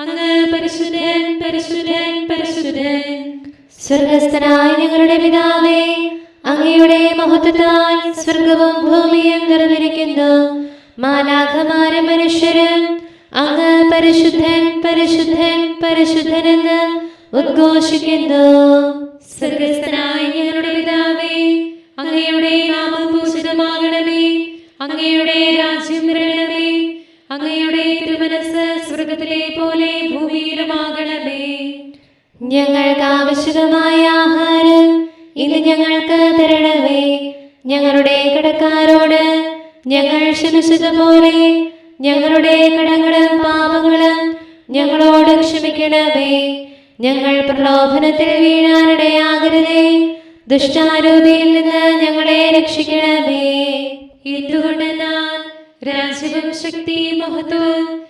അങ്ങ് പരിശുദ്ധൻ പരിശുദ്ധൻ പരിശുദ്ധൻ സ്വർഗസ്ഥനായ ഞങ്ങളുടെ പിതാവേ അങ്ങയുടെ മഹത്വത്താൽ സ്വർഗവും ഭൂമിയും നിറഞ്ഞിരിക്കുന്നു. മാലാഖമാരും മനുഷ്യരും അങ്ങ് പരിശുദ്ധൻ പരിശുദ്ധൻ പരിശുദ്ധനെന്ന് ഉദ്ഘോഷിക്കുന്നു. സ്വർഗസ്ഥനായ ഞങ്ങളുടെ പിതാവേ അങ്ങയുടെ നാമം പൂജിതമാകണമേ. അങ്ങയുടെ രാജ്യം വരണമേ. അങ്ങയുടെ തിരുമനസ് സ്വർഗത്തിലെ പോലെ ഭൂമിയിലുമാകണമേ. ഞങ്ങൾക്ക് ആവശ്യമായ ആഹാരം ഇത് ഞങ്ങൾക്ക് തരണമേ. ഞങ്ങളുടെ കടക്കാരോട് ഞങ്ങൾ ക്ഷമിച്ചത് പോലെ ഞങ്ങളുടെ കടങ്ങളും പാപങ്ങളും ഞങ്ങളോട് ക്ഷമിക്കണമേ. ഞങ്ങൾ പ്രലോഭനത്തിൽ വീഴാനിടയാകരുതേ. ദുഷ്ടാരൂപിയിൽ നിന്ന് ഞങ്ങളെ രക്ഷിക്കണമേ. എന്തുകൊണ്ടെന്നാൽ രാജ്യവും ശക്തി മഹത്വവും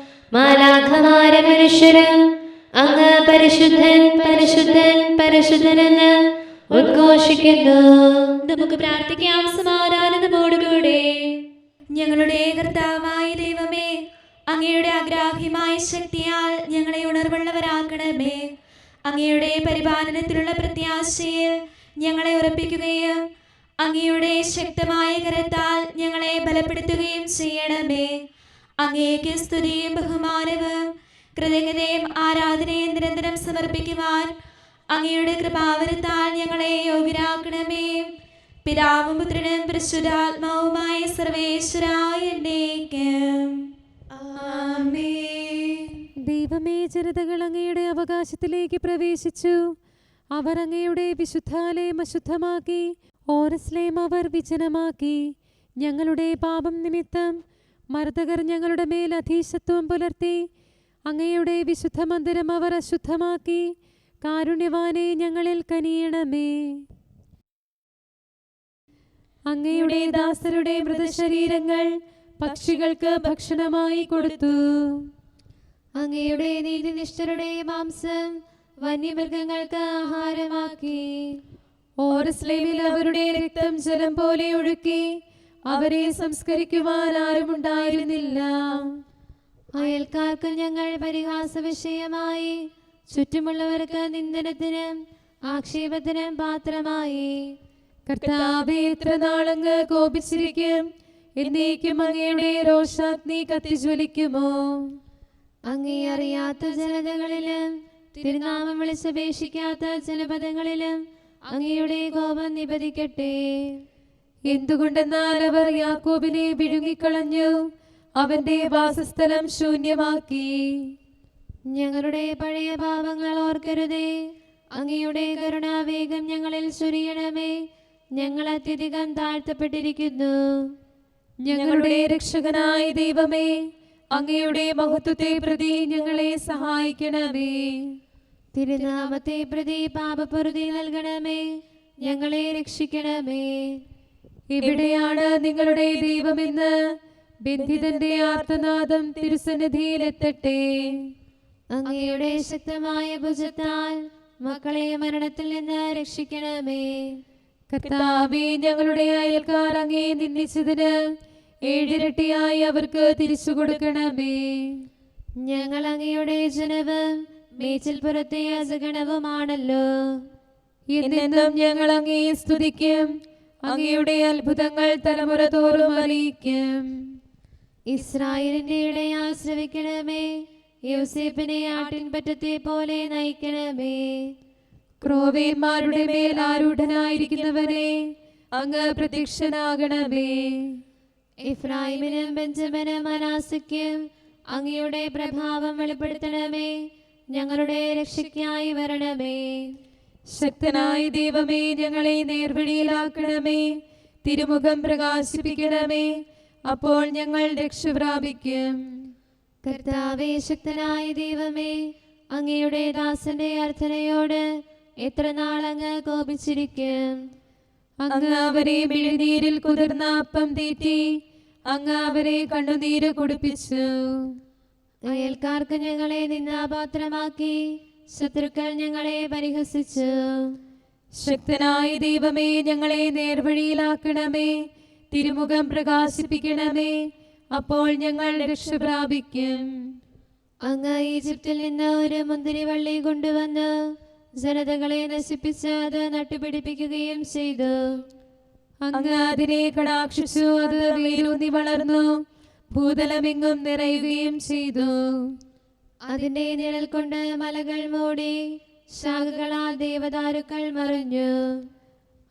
മാലാഖമാര മനുഷ്യര് അങ്ങ് പരിശുദ്ധൻ പരിശുദ്ധൻ പരിശുദ്ധനെന്ന് ഉദ്ഘോഷിക്കുന്നു. നമുക്ക് പ്രാർത്ഥിക്കാം. സമാധാനതോടുകൂടെ ഞങ്ങളുടെ കർത്താവായ ദൈവമേ അങ്ങയുടെ അഗ്രാഹ്യമായ ശക്തിയാൽ ഞങ്ങളെ ഉണർവുള്ളവരാക്കണമേ. അങ്ങയുടെ പരിപാലനത്തിലുള്ള പ്രത്യാശയിൽ ഞങ്ങളെ ഉറപ്പിക്കുകയും അങ്ങയുടെ ശക്തമായ കരത്താൽ ഞങ്ങളെ ബലപ്പെടുത്തുകയും ചെയ്യണമേ. അങ്ങേക്ക് സ്തുതിയും ബഹുമാനവും. കൃതജ്ഞതയും ആരാധനയും നിരന്തരം സമർപ്പിക്കുവാൻ അങ്ങയുടെ കൃപാവരത്താൽ ഞങ്ങളെ യോഗ്യരാക്കണമേ. പിതാവും പുത്രനും പരിശുദ്ധാത്മാവുമായ സർവേശ്വരായ ദൈവമേ ജനതകൾ അങ്ങയുടെ അവകാശത്തിലേക്ക് പ്രവേശിച്ചു. അവർ അങ്ങയുടെ വിശുദ്ധാലയം അശുദ്ധമാക്കി ഓരസ്ലേം അവർ വിജനമാക്കി. ഞങ്ങളുടെ പാപം നിമിത്തം മർദ്ദകർ ഞങ്ങളുടെ മേൽ അധീശത്വം പുലർത്തി. അങ്ങയുടെ വിശുദ്ധ മന്ദിരം അവർ അശുദ്ധമാക്കി. കാരുണ്യവാനെ ഞങ്ങളിൽ കനിയണമേ. അങ്ങയുടെ ദാസരുടെ മൃതശരീരങ്ങൾ പക്ഷികൾക്ക് ഭക്ഷണമായി കൊടുത്തു. അങ്ങയുടെ നീതിനിഷ്ഠരുടെ മാംസം വന്യമൃഗങ്ങൾക്ക് ആഹാരമാക്കി. ഓരസ്ലേമിൽ അവരുടെ രക്തം ജലം പോലെ ഒഴുക്കി. അവരെ സംസ്കരിക്കുവാൻ ആരുമുണ്ടായിരുന്നില്ല. അയൽക്കാർക്ക് ഞങ്ങൾ പരിഹാസ വിഷയമായി ചുറ്റുമുള്ളവർക്ക് നിന്ദനത്തിനും ആക്ഷേപത്തിനും പാത്രമായി. കർത്താവെ എത്ര നാളങ്ങ് കോപിച്ചിരിക്കും. എന്നേക്കും അങ്ങയുടെ രോഷാഗ്നി കത്തിജ്വലിക്കുമോ? അങ്ങേ അറിയാത്ത ജനതകളിലും തിരുനാമം വിളിച്ചപേക്ഷിക്കാത്ത ജനപദങ്ങളിലും അങ്ങയുടെ കോപം നിപതിക്കട്ടെ. എന്തുകൊണ്ടെന്നാൽ അവർ യാക്കോബിനെ വിഴുങ്ങിക്കളഞ്ഞു. അവന്റെ വാസസ്ഥലം ശൂന്യമാക്കി. ഞങ്ങളുടെ പഴയ പാപങ്ങൾ ഓർക്കരുതേ. അങ്ങയുടെ കരുണാവേഗം ഞങ്ങളിൽ ചൊരിയണമേ. ഞങ്ങൾ അത്യധികം താഴ്ത്തപ്പെട്ടിരിക്കുന്നു. ഞങ്ങളുടെ രക്ഷകനായ ദൈവമേ അങ്ങയുടെ മഹത്വത്തെ പ്രതി ഞങ്ങളെ സഹായിക്കണമേ. തിരുനാമത്തെ പ്രതി പാപപ്രതി നൽകണമേ. ഞങ്ങളെ രക്ഷിക്കണമേ. എവിടെയാണ് നിങ്ങളുടെ ദൈവമെന്ന് ബന്ധിതന്റെ ആർത്തനാദം തിരുസന്നിധിയിലെത്തട്ടെ അങ്ങയുടെ ശക്തമായ ഭുജത്താൽ മക്കളെ മരണത്തിൽ നിന്ന് രക്ഷിക്കണമേ. കർത്താവേ ഞങ്ങളുടെ അയൽക്കാർ അങ്ങേ നിന്ദിച്ചതിന് ഏഴിരട്ടിയായി അവർക്ക് തിരിച്ചു കൊടുക്കണമേ. ഞങ്ങൾ അങ്ങയുടെ ജനവും മേച്ചിൽപുറത്തെ അജഗണവുമാണല്ലോ. എന്നെന്നും ഞങ്ങൾ അങ്ങേ സ്തുതിക്കും. അങ്ങയുടെ അത്ഭുതങ്ങൾ തലമുറ തോറും അറിയിക്കും. ഇസ്രായേലിന്റെ ഇടയെ ആശ്രയിക്കണമേ യോസേപ്പിനെ ആട്ടിൻപറ്റത്തെ പോലെ നയിക്കണമേ. ക്രോവേന്മാരുടെ മേൽ ആരൂഢനായിരിക്കുന്നവനെ അങ്ങ് പ്രത്യക്ഷനാകണമേ. ഇഫ്രാഹിമിനും ബെഞ്ചമിനും അനാസയ്ക്കും അങ്ങയുടെ പ്രഭാവം വെളിപ്പെടുത്തണമേ. ഞങ്ങളുടെ രക്ഷയ്ക്കായി വരണമേ. ശക്തനായ ദൈവമേ ഞങ്ങളെ നേർവഴിയിലാക്കണമേ. തിരുമുഖം പ്രകാശിപ്പിക്കണമേ. അപ്പോൾ ഞങ്ങൾ രക്ഷ പ്രാപിക്കും. കർത്താവേ ശക്തനായ ദൈവമേ അങ്ങയുടെ ദാസന്റെ അർത്ഥനയോട് എത്ര നാൾ അങ്ങ് കോപിച്ചിരിക്കും? അങ്ങ് അവരെ മിഴുനീരിൽ കുതിർന്ന അപ്പം തീറ്റി അങ്ങ് അവരെ കണ്ണുനീര് കുടിപ്പിച്ചു. അയൽക്കാർക്ക് ഞങ്ങളെ നിന്നാപാത്രമാക്കി ശത്രുക്കൾ ഞങ്ങളെ പരിഹസിച്ചു. ശക്തനായ ദൈവമേ ഞങ്ങളെ നേർവഴിയിലാക്കണമേ. തിരുമുഖം പ്രകാശിപ്പിക്കണമേ. അപ്പോൾ ഞങ്ങൾ രക്ഷ പ്രാപിക്കും. അങ്ങ് ഈജിപ്തിൽ നിന്ന് ഒരു മുന്തിരിവള്ളി കൊണ്ടുവന്ന് ജനതകളെ നശിപ്പിച്ച് അത് നട്ടുപിടിപ്പിക്കുകയും ചെയ്തു. അങ്ങ് അതിനെ കടാക്ഷിച്ചു അത് വേരൂന്നി വളർന്നു ഭൂതലമെങ്ങും നിറയുകയും ചെയ്തു. അതിന്റെ നിഴൽ കൊണ്ട് മലകൾ മൂടി ശാഖകളാൽ ദേവദാരുക്കൾ മറിഞ്ഞു.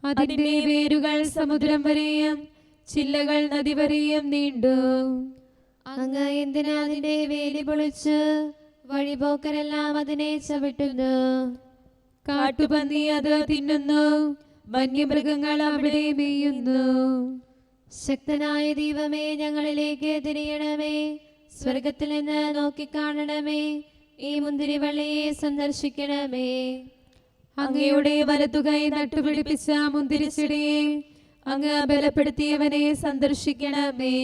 അതിന്റെ വേരുകൾ സമുദ്രം വരെയും ചില്ലകൾ നദി വരെയും നീണ്ടു. അങ്ങ് എന്തിനാ അതിന്റെ വേലി പൊളിച്ച് വഴിപോക്കരെല്ലാം അതിനെ ചവിട്ടുന്നു? കാട്ടുപന്നി അത് തിന്നുന്നു വന്യമൃഗങ്ങൾ അവിടെ മെയ്യുന്നു ശക്തനായ ദൈവമേ ഞങ്ങളിലേക്ക് തിരിയണമേ സ്വർഗത്തിൽ നിന്ന് നോക്കിക്കാണണമേ. ഈ മുന്തിരിവള്ളിയെ സന്ദർശിക്കണമേ. അങ്ങയുടെ വലതുകൈ നട്ടുപിടിപ്പിച്ച മുന്തിരിച്ചെടിയെ അങ്ങ് ബലപ്പെടുത്തിയവനെ സന്ദർശിക്കണമേ.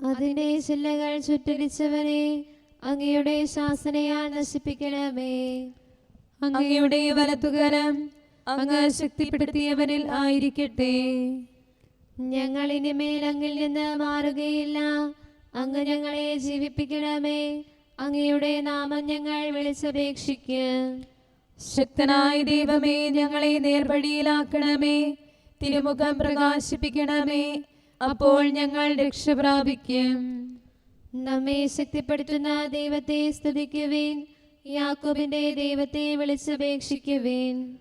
അതിന്റെ ചില്ലകൾ ചുറ്റരിച്ചവനെ അങ്ങയുടെ ശാസനയാൽ നശിപ്പിക്കണമേ. അങ്ങയുടെ വലത്തുകരം അങ്ങ് ശക്തിപ്പെടുത്തിയവനിൽ ആയിരിക്കട്ടെ. ഞങ്ങൾ ഇനിമേൽ അങ്ങിൽ നിന്ന് മാറുകയില്ല. അങ്ങ് ഞങ്ങളെ ജീവിപ്പിക്കണമേ. അങ്ങയുടെ നാമം ഞങ്ങൾ വിളിച്ചപേക്ഷിക്ക്. ശക്തനായ ദൈവമേ ഞങ്ങളെ നേർവഴിയിലാക്കണമേ. തിരുമുഖം പ്രകാശിപ്പിക്കണമേ. അപ്പോൾ ഞങ്ങൾ രക്ഷ പ്രാപിക്കും. നമ്മെ ശക്തിപ്പെടുത്തുന്ന ദൈവത്തെ സ്തുതിക്കുവേൻ. യാക്കോബിന്റെ ദൈവത്തെ വിളിച്ചപേക്ഷിക്കുവേൻ.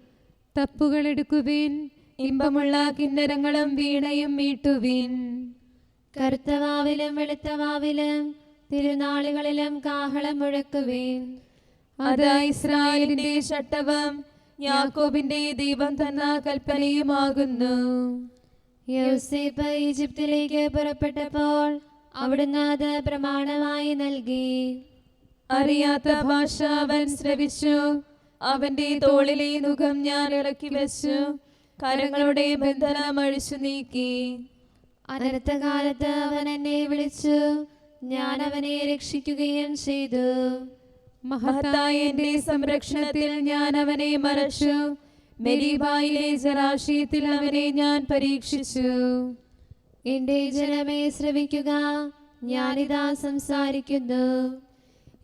തപ്പുകൾ എടുക്കുവിൻ. ഇമ്പമുള്ള കിന്നരങ്ങളും വീണയും മീട്ടുവിൻ കറുത്തവാവിലും വെളുത്തവാവിലും തിരുനാളുകളിലും കാഹളം മുഴക്കുവേൻ. അത് ഇസ്രായേലിന്റെ ഷട്ടവം യാക്കോബിന്റെ ദൈവം തന്ന കൽപ്പനയുമാകുന്നു. യോസേപ്പ് ഈജിപ്തിലേക്ക് പുറപ്പെട്ടപ്പോൾ അവിടുന്ന് അത് പ്രമാണമായി നൽകി. അറിയാത്ത ഭാഷ അവൻ ശ്രവിച്ചു. അവന്റെ തോളിലെ മുഖം ഞാൻ ഇറക്കി വെച്ചു കരങ്ങളുടെ ബന്ധനം അഴിച്ചു നീക്കി. അനർത്ഥ കാലത്ത് അവൻ എന്നെ വിളിച്ചു. ഞാൻ അവനെ രക്ഷിക്കുകയും ചെയ്തു. മഹത്തായ എന്റെ സംരക്ഷണത്തിൽ ഞാൻ അവനെ മറച്ചു. മെരീബായിലെ ജലാശയത്തിൽ അവനെ ഞാൻ പരീക്ഷിച്ചു. എന്റെ ജനമേ ശ്രവിക്കുക. ഞാനിതാ സംസാരിക്കുന്നു.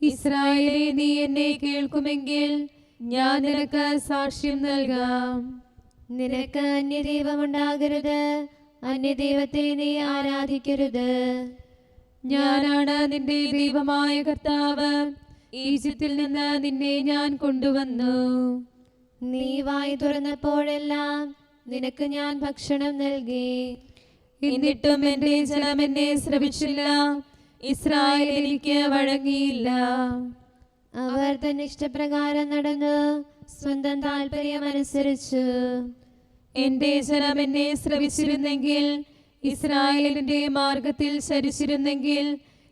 ഇസ്രായേലെ നീ എന്നെ കേൾക്കുമെങ്കിൽ ഞാൻ നിനക്ക് സാക്ഷ്യം നൽകാം. നിനക്ക് അന്യദൈവമുണ്ടാകരുത്. അന്യദൈവത്തെ നീ ആരാധിക്കരുത്. ഞാനാണ് നിന്റെ ദൈവമായ കർത്താവ്. ഈജിപ്തിൽ നിന്ന് നിന്നെ ഞാൻ കൊണ്ടുവന്നു. നീ വായി തുറന്നപ്പോഴെല്ലാം നിനക്ക് ഞാൻ ഭക്ഷണം നൽകി. എന്നിട്ടും എന്റെ ജനം എന്നെ ശ്രമിച്ചില്ല ഇസ്രായേൽ എനിക്ക് വഴങ്ങിയില്ല. അവർ തന്നെ ഇഷ്ടപ്രകാരം നടന്നു സ്വന്തം താല്പര്യമനുസരിച്ചു എന്റെ ജനം എന്നെ ശ്രമിച്ചിരുന്നെങ്കിൽ ഇസ്രായേലിന്റെ മാർഗത്തിൽ ചരിച്ചിരുന്നെങ്കിൽ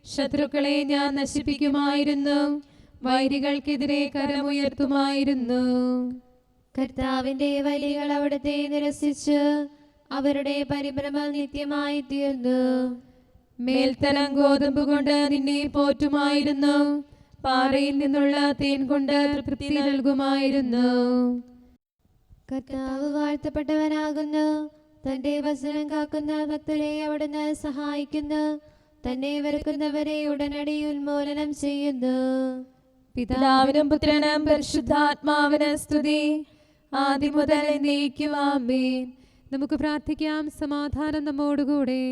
ശത്രുക്കളെ ഞാൻ നശിപ്പിക്കുമായിരുന്നു വൈരികൾക്കെതിരെ കരമുയർത്തുമായിരുന്നു. കർത്താവിന്റെ വലികൾ അവിടുത്തെ നിരസിച്ചു അവരുടെ പരിഭ്രമം നിത്യമായി തീർന്നു മേൽത്തരം ഗോതമ്പ് കൊണ്ട് നിന്നെ പോറ്റുമായിരുന്നു പാറയിൽ നിന്നുള്ള തേൻ കൊണ്ട് തൃപ്തി നൽകുമായിരുന്നു. കർത്താവ് വാഴ്ത്തപ്പെട്ടവനാകുന്നു. തന്റെ വസനം കാക്കുന്ന ഭക്തരെ അവിടുന്ന് സഹായിക്കുന്നു. തന്നെ വെറുക്കുന്നവരെ ഉടനടി ഉന്മൂലനം ചെയ്യുന്നു. പിതാവിനും പുത്രനും പരിശുദ്ധാത്മാവിന് സ്തുതി. ആദ്യം മുതൽ നീക്കുവാമേൻ നമുക്ക് പ്രാർത്ഥിക്കാം. സമാധാനം നമ്മോടുകൂടെ.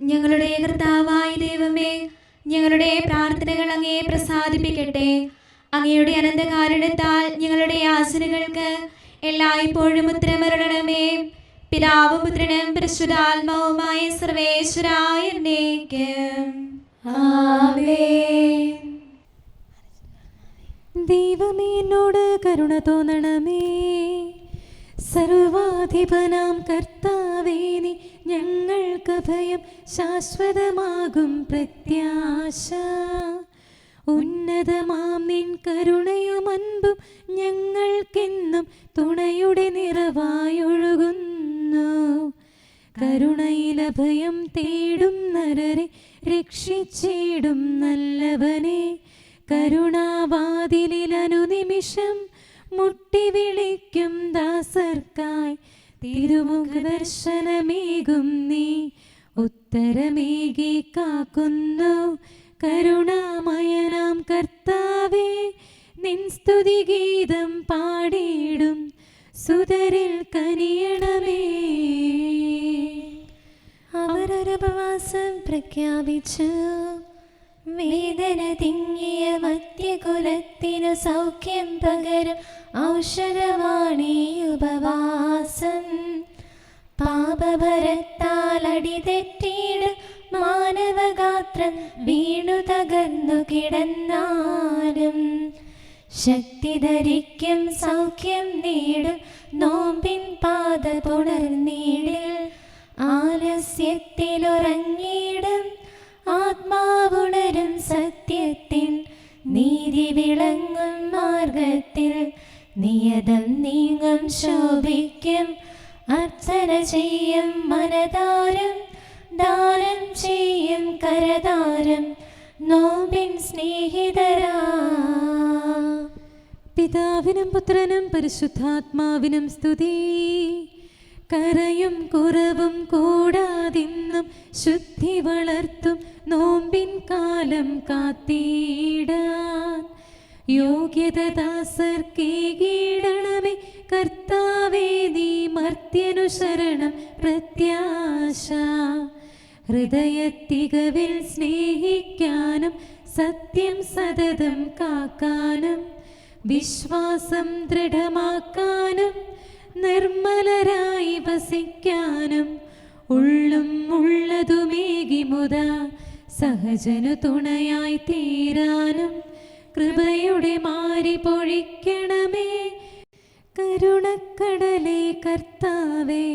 ഞങ്ങളുടെ കർത്താവായ ദൈവമേ ഞങ്ങളുടെ പ്രാർത്ഥനകൾ അങ്ങേ പ്രസാദിപ്പിക്കട്ടെ. അങ്ങയുടെ അനന്തകാരണത്താൽ ഞങ്ങളുടെ യാചനകൾക്ക് എല്ലായ്പ്പോഴും ഉത്തരമരണമേ പിതാവ് പുത്രനും പരിശുദ്ധാത്മാവുമായ സർവേശ്വരായ ദൈവമേ എന്നോട് കരുണ തോന്നണമേ. സർവാധിപനാം കർത്താവേനി ഞങ്ങൾക്ക് ഭയം ശാശ്വതമാകും പ്രത്യാശ. ഉന്നതമാം നിൻ കരുണയും അൻപും ഞങ്ങൾക്കെന്നും തുണയുടെ നിറവായൊഴുകുന്നു. കരുണയിലഭയം തേടും നരരെ രക്ഷിച്ചിടും നല്ലവനെ. കരുണാവാതിലിൽ അനുനിമിഷം മുട്ടി വിളിക്കും ദാസർക്കായി. തിരുമുഖ ദർശനമേകും നീ ഉത്തരമേകി കാക്കുന്നു. കരുണാമയനാം കർത്താവേ നിൻ സ്തുതി ഗീതം പാടിയിടും സുതരിൽ കനിയണമേ. അവരൊരുപവാസം പ്രഖ്യാപിച്ചു. വേദന തിങ്ങിയ മധ്യകുലത്തിനു സൗഖ്യം പകരം ഔഷധമാണീ ഉപവാസം പാപഭരത്താൽ അടിതെറ്റിയിട് മാനവഗാത്രം വീണു തകർന്നു കിടന്നാലും ശക്തി ധരിക്കും സൗഖ്യം നേടും നോമ്പിൻ പാത പുണർന്നീടിൽ ആലസ്യത്തിലുറങ്ങിയിടും ആത്മാവുണരും സത്യത്തിൻ നീതി വിളങ്ങും മാർഗത്തിൽ നിയതം നീങ്ങും ശോഭിക്കും അർച്ചന ചെയ്യും മനതാരം ദാനം ചെയ്യും കരതാരം നോമ്പിൻ സ്നേഹിതരാ. പിതാവിനും പുത്രനും പരിശുദ്ധാത്മാവിനും സ്തുതി. കരയും കുറവും കൂടാതിന്നും ശുദ്ധി വളർത്തും നോമ്പിൻ കാലം കാത്തിടാൻ. യോഗ്യത ദാസർക്കേകീടണമേ കർത്താവേ നീ മർത്യനുശരണം പ്രത്യാശ. ഹൃദയത്തികവിൽ സ്നേഹിക്കാനും സത്യം സതതം കാക്കാനും വിശ്വാസം ദൃഢമാക്കാനും നിർമ്മലരായി വസിക്കാനും ഉള്ളും ഉള്ളതുമേകി മുത സഹജനു തുണയായി തീരാനും കൃപയുടെ മാരി പൊഴിക്കണമേ. കരുണക്കടലേ കർത്താവേ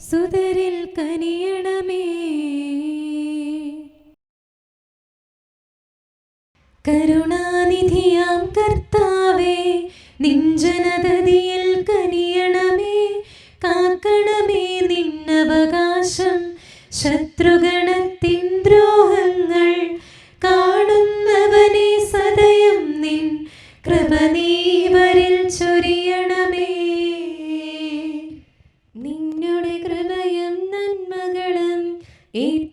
സുതരിൽ കനിയണമേ. കരുണാനിധിയാം കർത്താവേ നിഞ്ജനതതിയിൽ കനിയണമേ. കാക്കണമേ നിന്നവകാശം ശത്രുഗണത്തിൻ ദ്രോഹങ്ങൾ കാണുന്നവനെ സദയം നിൻ. കൃപ നീവരിൽ ചൊരിയണമേ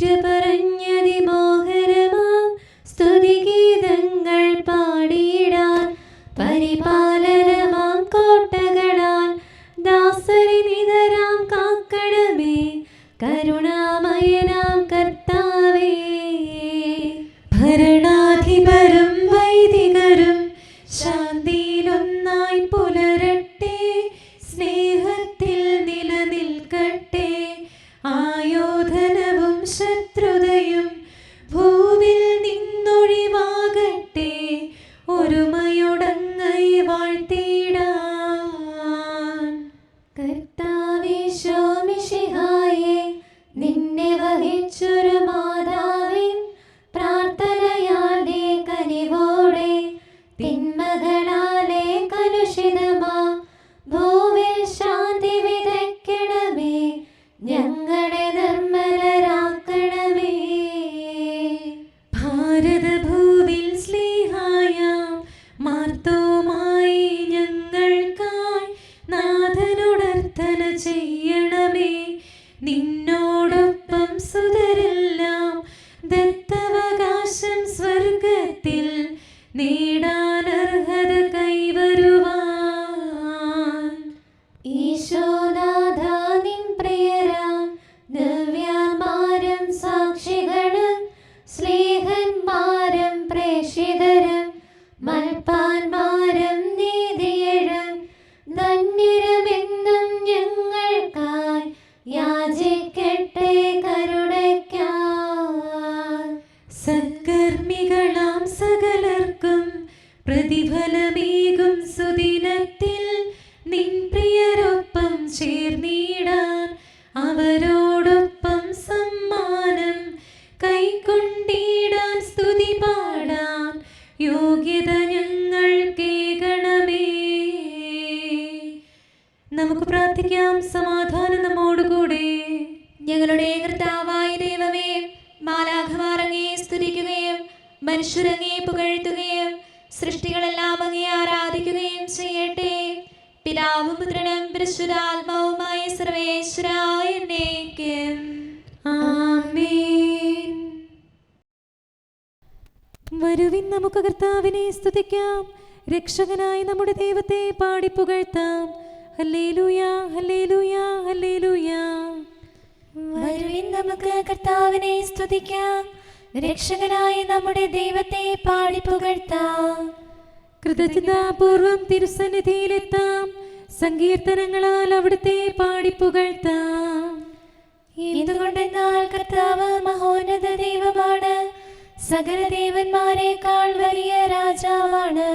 to but സ്തുതിക്കാം രക്ഷകനായ നമ്മുടെ ദൈവത്തെ പാടി പുകഴ്ത്താം ഹല്ലേലൂയ ഹല്ലേലൂയ ഹല്ലേലൂയ. വരുവിൻ നമുക്ക് കർത്താവിനെ സ്തുതിക്കാം. രക്ഷകനായ നമ്മുടെ ദൈവത്തെ പാടി പുകഴ്ത്താം കൃതജ്ഞതാപൂർവം തിരുസന്നിധിയിലെത്താം. സങ്കീർത്തനങ്ങളാൽ അവിടുത്തെ പാടി പുകഴ്ത്താം എന്തുകൊണ്ടെന്നാൽ കർത്താവ് മഹോന്നത ദൈവമാണ്. സകല ദേവന്മാരെക്കാൾ വലിയ രാജാവാണ്.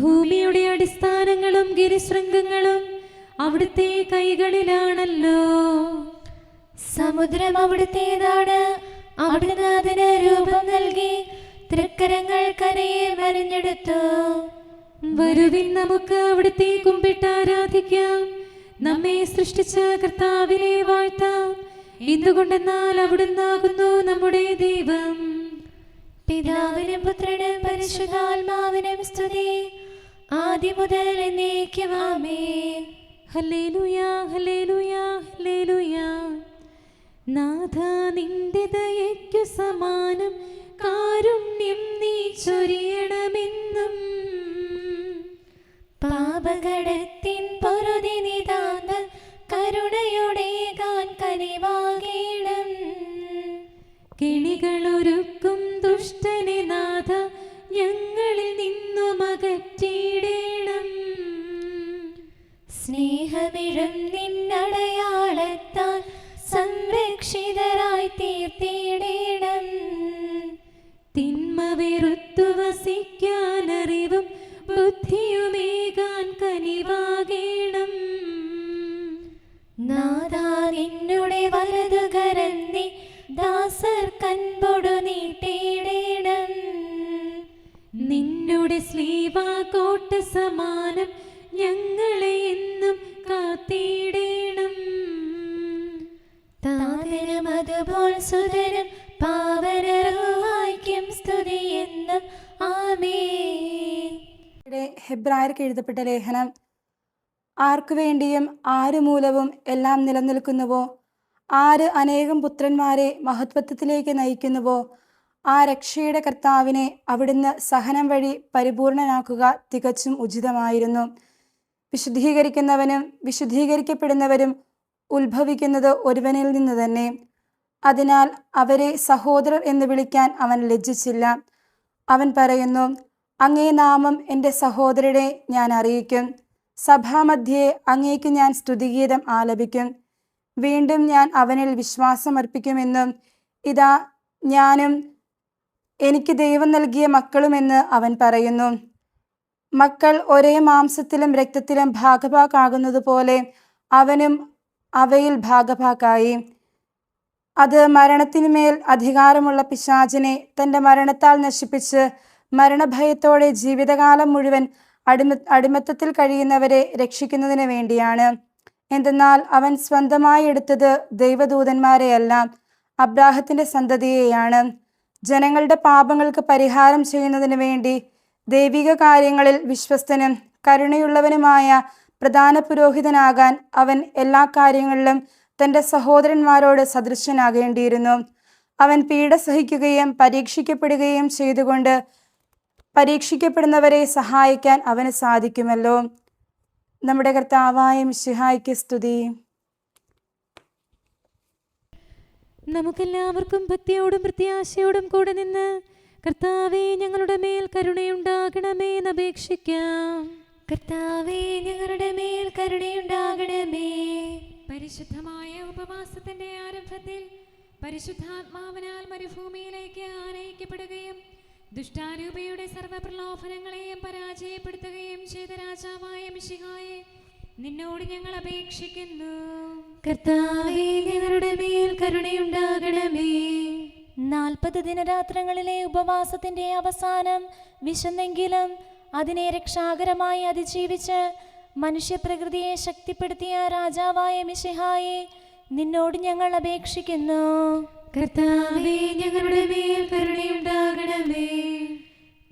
ഭൂമിയുടെ അടിസ്ഥാനങ്ങളും ഗിരിശൃംഗങ്ങളും അവിടുത്തെ കൈകളിലാണല്ലോ. സമുദ്രം അവിടുത്തേതാണ്. അവിടുന്ന് അതിന് രൂപം നൽകി തൃക്കരങ്ങൾ കരയെ വരഞ്ഞെടുത്തു. വരുവിൻ നമുക്ക് അവിടുത്തെ കുമ്പിട്ട് ആരാധിക്കാം നമ്മെ സൃഷ്ടിച്ച കർത്താവിനെ വാഴ്ത്താം. എന്തുകൊണ്ടെന്നാൽ അവിടുന്നാകുന്നു നമ്മുടെ ദൈവം. പിതാവിനും പുത്രനും പരിശുദ്ധാത്മാവിനും സ്തുതി. ആദ്യം മുതൽ എന്നേക്കും ആമേൻ. Hallelujah hallelujah hallelujah. നാഥ നിന്റെ ദയയ്ക്കു സമാനം. കാരുണ്യം നീ ചൊരിയണമെന്നും. പാപകടത്തിൻ പൊറുതി നിതാന്ത കരുണയുടെ കാൻ കനിവാകേണം കിണികളൊരുക്കും ദുഷ്ടനെ നാഥ ഞങ്ങളിൽ നിന്നും അകറ്റിയിടേണം സ്നേഹമിഴം നിന്നടയാളത്താൽ സംരക്ഷിതരായി ദാസർ നീട്ടേടേണം നിന്നുടെ സ്ലീവാ കോട്ട സമാനം ഞങ്ങളെ എന്നും കാത്തിടേണം. താതരം അതുപോൽ സുതനും പാവനറുവായിക്കും സ്തുതി എന്നും ആമേ ഹെബ്രായർക്ക് എഴുതപ്പെട്ട ലേഖനം ആർക്കു വേണ്ടിയും ആരു മൂലവും എല്ലാം നിലനിൽക്കുന്നുവോ? ആര് അനേകം പുത്രന്മാരെ മഹത്വത്വത്തിലേക്ക് നയിക്കുന്നുവോ? ആ രക്ഷയുടെ കർത്താവിനെ അവിടുന്ന് സഹനം വഴി പരിപൂർണനാക്കുക തികച്ചും ഉചിതമായിരുന്നു. വിശുദ്ധീകരിക്കുന്നവനും വിശുദ്ധീകരിക്കപ്പെടുന്നവരും ഉത്ഭവിക്കുന്നത് ഒരുവനിൽ നിന്ന് തന്നെ. അതിനാൽ അവരെ സഹോദരർ എന്ന് വിളിക്കാൻ അവൻ ലജ്ജിച്ചില്ല. അവൻ പറയുന്നു അങ്ങേ നാമം എന്റെ സഹോദരരെ ഞാൻ അറിയിക്കും. സഭാമധ്യേ അങ്ങേക്ക് ഞാൻ സ്തുതിഗീതം ആലപിക്കും. വീണ്ടും ഞാൻ അവനിൽ വിശ്വാസമർപ്പിക്കുമെന്നും ഇതാ ഞാനും എനിക്ക് ദൈവം നൽകിയ മക്കളുമെന്ന് അവൻ പറയുന്നു. മക്കൾ ഒരേ മാംസത്തിലും രക്തത്തിലും ഭാഗഭാക്കാകുന്നതുപോലെ അവനും അവയിൽ ഭാഗഭാക്കായി. അത് മരണത്തിനുമേൽ അധികാരമുള്ള പിശാചിനെ തന്റെ മരണത്താൽ നശിപ്പിച്ച് മരണഭയത്തോടെ ജീവിതകാലം മുഴുവൻ അടിമ അടിമത്തത്തിൽ കഴിയുന്നവരെ രക്ഷിക്കുന്നതിന് വേണ്ടിയാണ്. എന്തെന്നാൽ അവൻ സ്വന്തമായി എടുത്തത് ദൈവദൂതന്മാരെയല്ല അബ്രാഹത്തിന്റെ സന്തതിയെയാണ്. ജനങ്ങളുടെ പാപങ്ങൾക്ക് പരിഹാരം ചെയ്യുന്നതിന് വേണ്ടി ദൈവിക കാര്യങ്ങളിൽ വിശ്വസ്തനും കരുണയുള്ളവനുമായ പ്രധാന പുരോഹിതനാകാൻ അവൻ എല്ലാ കാര്യങ്ങളിലും തന്റെ സഹോദരന്മാരോട് സദൃശനാകേണ്ടിയിരുന്നു അവൻ പീഡ സഹിക്കുകയും പരീക്ഷിക്കപ്പെടുകയും ചെയ്തുകൊണ്ട് പരീക്ഷിക്കപ്പെടുന്നവരെ സഹായിക്കാൻ അവന് സാധിക്കുമല്ലോ. നമ്മുടെ കർത്താവായ മിഷിഹായ്ക്ക് സ്തുതി. നമുക്കെല്ലാവർക്കും ഭക്തിയോടും പ്രത്യാശയോടും കൂടെ നിന്ന് കർത്താവെ ഞങ്ങളുടെ മേൽ കരുണയുണ്ടാകണമേ എന്ന് അപേക്ഷിക്കാം. കർത്താവേ ഞങ്ങളുടെ മേൽ കരുണയുണ്ടാകണമേ. പരിശുദ്ധമായ ഉപവാസത്തിന്റെ ആരംഭത്തിൽ പരിശുദ്ധാത്മാവിനാൽ മരുഭൂമിയിലേക്ക് ആനയിക്കപ്പെടുകയും ദുഷ്ടാരൂപയുടെ സർവപ്രലോഭനങ്ങളെയും പരാജയപ്പെടുത്തുകയും ചെയ്ത രാജാവായ മിശിഹായെ നിന്നോട് ഞങ്ങൾ അപേക്ഷിക്കുന്നു. കർത്താവേ ഞങ്ങളുടെ മേൽ കരുണയുണ്ടാകണമേ. നാൽപ്പത് ദിനരാത്രങ്ങളിലെ ഉപവാസത്തിന്റെ അവസാനം വിശന്നെങ്കിലും അതിനെ രക്ഷാകരമായി അതിജീവിച്ച് മനുഷ്യപ്രകൃതിയെ ശക്തിപ്പെടുത്തിയ രാജാവായ മിശിഹായെ നിന്നോട് ഞങ്ങൾ അപേക്ഷിക്കുന്നു. കർത്താവേ ഞങ്ങളുടെ മേൽ കരുണയുണ്ടാകണമേ.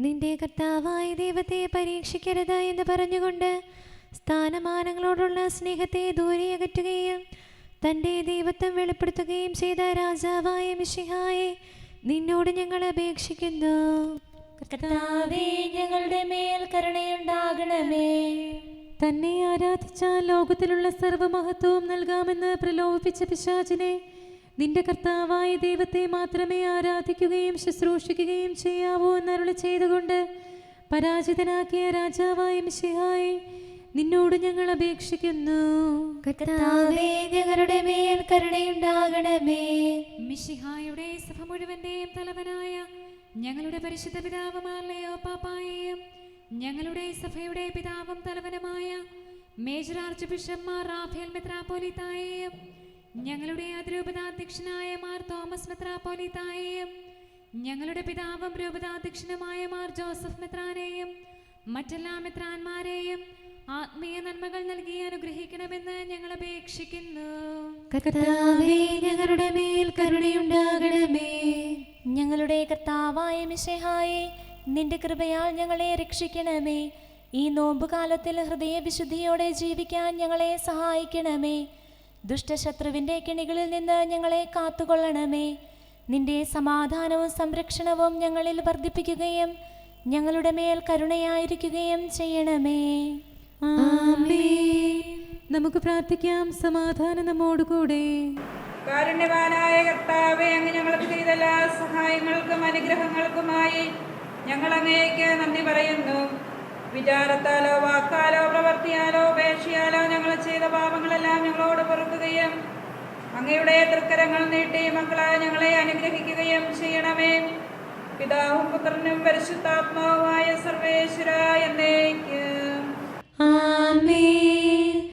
നിന്റെ കർത്താവായ ദൈവത്തെ പരീക്ഷിക്കരുത് എന്ന് പറഞ്ഞുകൊണ്ട് സ്ഥാനമാനങ്ങളോടുള്ള സ്നേഹത്തെ ദൂരെ അകറ്റുകയും തന്റെ ദൈവത്വം വെളിപ്പെടുത്തുകയും ചെയ്ത രാജാവായ മിഷിഹായെ നിന്നോട് ഞങ്ങൾ അപേക്ഷിക്കുന്നു. കർത്താവേ ഞങ്ങളുടെ മേൽ കരുണയുണ്ടാകണമേ. തന്നെ ആരാധിച്ചാൽ ലോകത്തിലുള്ള സർവമഹത്വവും നൽകാമെന്ന് പ്രലോഭിപ്പിച്ച പിശാചിനെ നിന്റെ കർത്താവായ ദൈവത്തെ മാത്രമേ ആരാധിക്കുകയും ശുശ്രൂഷിക്കുകയും ചെയ്യാവൂ എന്നരുളി ചെയ്തുകൊണ്ട് പരാജിതനാക്കിയ രാജാവായ മിശിഹായി നിന്നോട് ഞങ്ങൾ അപേക്ഷിക്കുന്നു. കർത്താവേ ഞങ്ങളുടെ മേൽ കരുണയുണ്ടാകണമേ. മിശിഹായുടെ സഭ മുഴുവന്റെയും തലവനായ ഞങ്ങളുടെ പരിശുദ്ധ പിതാവുമാർലയോ പാപ്പായെയും ഞങ്ങളുടെ സഭയുടെ പിതാവും തലവനുമായ major archbishop Mar Raphael മെത്രാപ്പോലിത്തായെയും ഞങ്ങളുടെ അതിരൂപതാധ്യക്ഷനായ മാർ തോമസ് മെത്രാപ്പോലിത്തായെയും ഞങ്ങളുടെ പിതാവും രൂപതാധ്യക്ഷനുമായ മാർ ജോസഫ് മെത്രാനെയും മറ്റെല്ലാ മെത്രാന്മാരെയും ആത്മീയ നന്മകൾ നൽകി അനുഗ്രഹിക്കണമെന്ന് ഞങ്ങൾ അപേക്ഷിക്കുന്നു. കർത്താവേ ഞങ്ങളുടെ മേൽ കരുണയുണ്ടാകണമേ. ഞങ്ങളുടെ കർത്താവായ മിശഹായെ നിന്റെ കൃപയാൽ ഞങ്ങളെ രക്ഷിക്കണമേ. ഈ നോമ്പുകാലത്തിൽ ഹൃദയവിശുദ്ധിയോടെ ജീവിക്കാൻ ഞങ്ങളെ സഹായിക്കണമേ. ദുഷ്ടശത്രുവിന്റെ കെണികളിൽ നിന്ന് ഞങ്ങളെ കാത്തുകൊള്ളണമേ. നിന്റെ സമാധാനവും സംരക്ഷണവും ഞങ്ങളിൽ വർദ്ധിപ്പിക്കുകയും ഞങ്ങളുടെ മേൽ കരുണയായിരിക്കുകയും ചെയ്യണമേ. നമുക്ക് പ്രാർത്ഥിക്കാം. സമാധാനം നമ്മോട് കൂടെ കാരുണ്യവാനായ കർത്താവെ അങ്ങ് ഞങ്ങൾക്ക് ചെയ്ത എല്ലാ സഹായങ്ങൾക്കും അനുഗ്രഹങ്ങൾക്കുമായി ഞങ്ങൾ അങ്ങേക്ക് നന്ദി പറയുന്നു. വിചാരത്താലോ വാക്കാലോ പ്രവർത്തിയാലോ ഉപേക്ഷയാലോ ഞങ്ങൾ ചെയ്ത പാപങ്ങളെല്ലാം ഞങ്ങളോട് പൊറുക്കുകയും അങ്ങയുടെ തൃക്കരങ്ങൾ നീട്ടി മക്കളായ ഞങ്ങളെ അനുഗ്രഹിക്കുകയും ചെയ്യണമേ. പിതാവും പുത്രനും പരിശുദ്ധാത്മാവുമായ സർവേശ്വര എന്നേക്ക്.